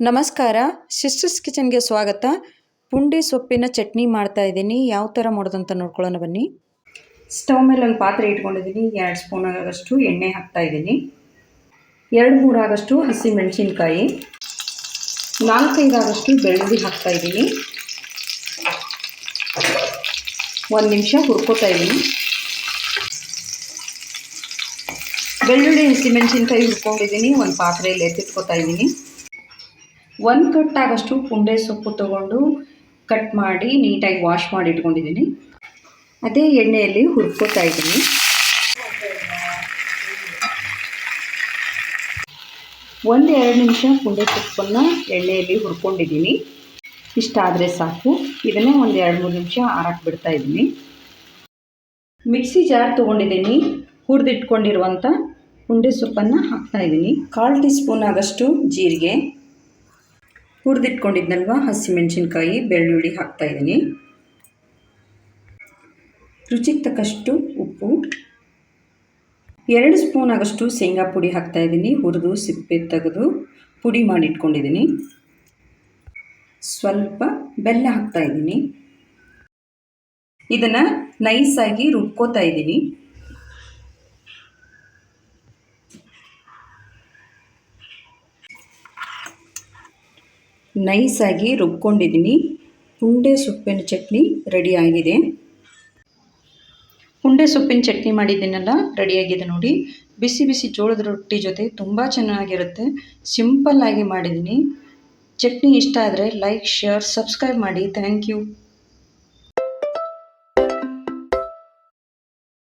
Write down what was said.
ನಮಸ್ಕಾರ ಸಿಸ್ಟರ್ಸ್ ಕಿಚನ್ಗೆ ಸ್ವಾಗತ. ಪುಂಡಿ ಸೊಪ್ಪಿನ ಚಟ್ನಿ ಮಾಡ್ತಾ ಇದ್ದೀನಿ. ಯಾವ ಥರ ಮಾಡೋದಂತ ನೋಡ್ಕೊಳ್ಳೋಣ ಬನ್ನಿ. ಸ್ಟವ್ ಮೇಲೆ ಒಂದು ಪಾತ್ರೆ ಇಟ್ಕೊಂಡಿದ್ದೀನಿ. ಎರಡು ಸ್ಪೂನ್ ಆಗೋಷ್ಟು ಎಣ್ಣೆ ಹಾಕ್ತಾ ಇದ್ದೀನಿ. ಎರಡು ಮೂರು ಆಗೋಷ್ಟು ಹಸಿ ಮೆಣಸಿನ್ಕಾಯಿ. ನಾಲ್ಕೈದು ಆಗೋಷ್ಟು ಬೆಳ್ಳುಳ್ಳಿ ಹಾಕ್ತಾ ಇದ್ದೀನಿ. ಒಂದು ನಿಮಿಷ ಹುರ್ಕೋತಾ ಇದ್ದೀನಿ. ಬೆಳ್ಳುಳ್ಳಿ ಹಸಿಮೆಣಸಿನ್ಕಾಯಿ ಹುರ್ಕೊಂಡಿದ್ದೀನಿ. ಒಂದು ಪಾತ್ರೆಯಲ್ಲಿ ಎತ್ತಿಟ್ಕೋತಾ ಇದ್ದೀನಿ. ಒಂದು ಕಟ್ಟಾಗಷ್ಟು ಪುಂಡೆ ಸೊಪ್ಪು ತಗೊಂಡು ಕಟ್ ಮಾಡಿ ನೀಟಾಗಿ ವಾಶ್ ಮಾಡಿ ಇಟ್ಕೊಂಡಿದ್ದೀನಿ. ಅದೇ ಎಣ್ಣೆಯಲ್ಲಿ ಹುರ್ಕೋತಾ ಇದ್ದೀನಿ. ಒಂದು ಎರಡು ನಿಮಿಷ ಪುಂಡೆ ಸೊಪ್ಪನ್ನು ಎಣ್ಣೆಯಲ್ಲಿ ಹುರ್ಕೊಂಡಿದ್ದೀನಿ. ಇಷ್ಟಾದರೆ ಸಾಕು. ಇದನ್ನೇ ಒಂದು ಎರಡು ಮೂರು ನಿಮಿಷ ಆರಕ್ಕೆ ಬಿಡ್ತಾ ಇದ್ದೀನಿ. ಮಿಕ್ಸಿ ಜಾರ್ ತೊಗೊಂಡಿದ್ದೀನಿ. ಹುರಿದಿಟ್ಕೊಂಡಿರುವಂಥ ಪುಂಡೆ ಸೊಪ್ಪನ್ನು ಹಾಕ್ತಾ ಇದ್ದೀನಿ. ಕಾಲು ಟೀ ಸ್ಪೂನ್ ಆಗಷ್ಟು ಜೀರಿಗೆ. ಹುರಿದಿಟ್ಕೊಂಡಿದ್ನಲ್ವ? ಹಸಿಮೆಣಸಿನ್ಕಾಯಿ, ಬೆಳ್ಳುಳ್ಳಿ ಹಾಕ್ತಾ ಇದ್ದೀನಿ ರುಚಿಗೆ ತಕ್ಕಷ್ಟು ಉಪ್ಪು. ಎರಡು ಸ್ಪೂನ್ ಆಗಷ್ಟು ಶೇಂಗಾ ಪುಡಿ ಹಾಕ್ತಾ ಇದ್ದೀನಿ ಹುರಿದು, ಸಿಪ್ಪೆ ತೆಗೆದು ಪುಡಿ ಮಾಡಿಟ್ಕೊಂಡಿದ್ದೀನಿ ಸ್ವಲ್ಪ ಬೆಲ್ಲ ಹಾಕ್ತಾ ಇದ್ದೀನಿ ಇದನ್ನು ನೈಸಾಗಿ ರುಬ್ಕೋತಾ ಇದ್ದೀನಿ ನೈಸಾಗಿ ರುಬ್ಕೊಂಡಿದ್ದೀನಿ. ಉಂಡೆ ಸೊಪ್ಪಿನ ಚಟ್ನಿ ರೆಡಿ ಆಗಿದೆ. ಪುಂಡೆ ಸೊಪ್ಪಿನ ಚಟ್ನಿ ಮಾಡಿದ್ದೀನಲ್ಲ ರೆಡಿಯಾಗಿದೆ ನೋಡಿ. ಬಿಸಿ ಬಿಸಿ ಜೋಳದ ರೊಟ್ಟಿ ಜೊತೆ ತುಂಬ ಚೆನ್ನಾಗಿರುತ್ತೆ. ಸಿಂಪಲ್ಲಾಗಿ ಮಾಡಿದ್ದೀನಿ. ಚಟ್ನಿ ಇಷ್ಟ ಆದರೆ ಲೈಕ್, ಶೇರ್, ಸಬ್ಸ್ಕ್ರೈಬ್ ಮಾಡಿ. Thank you.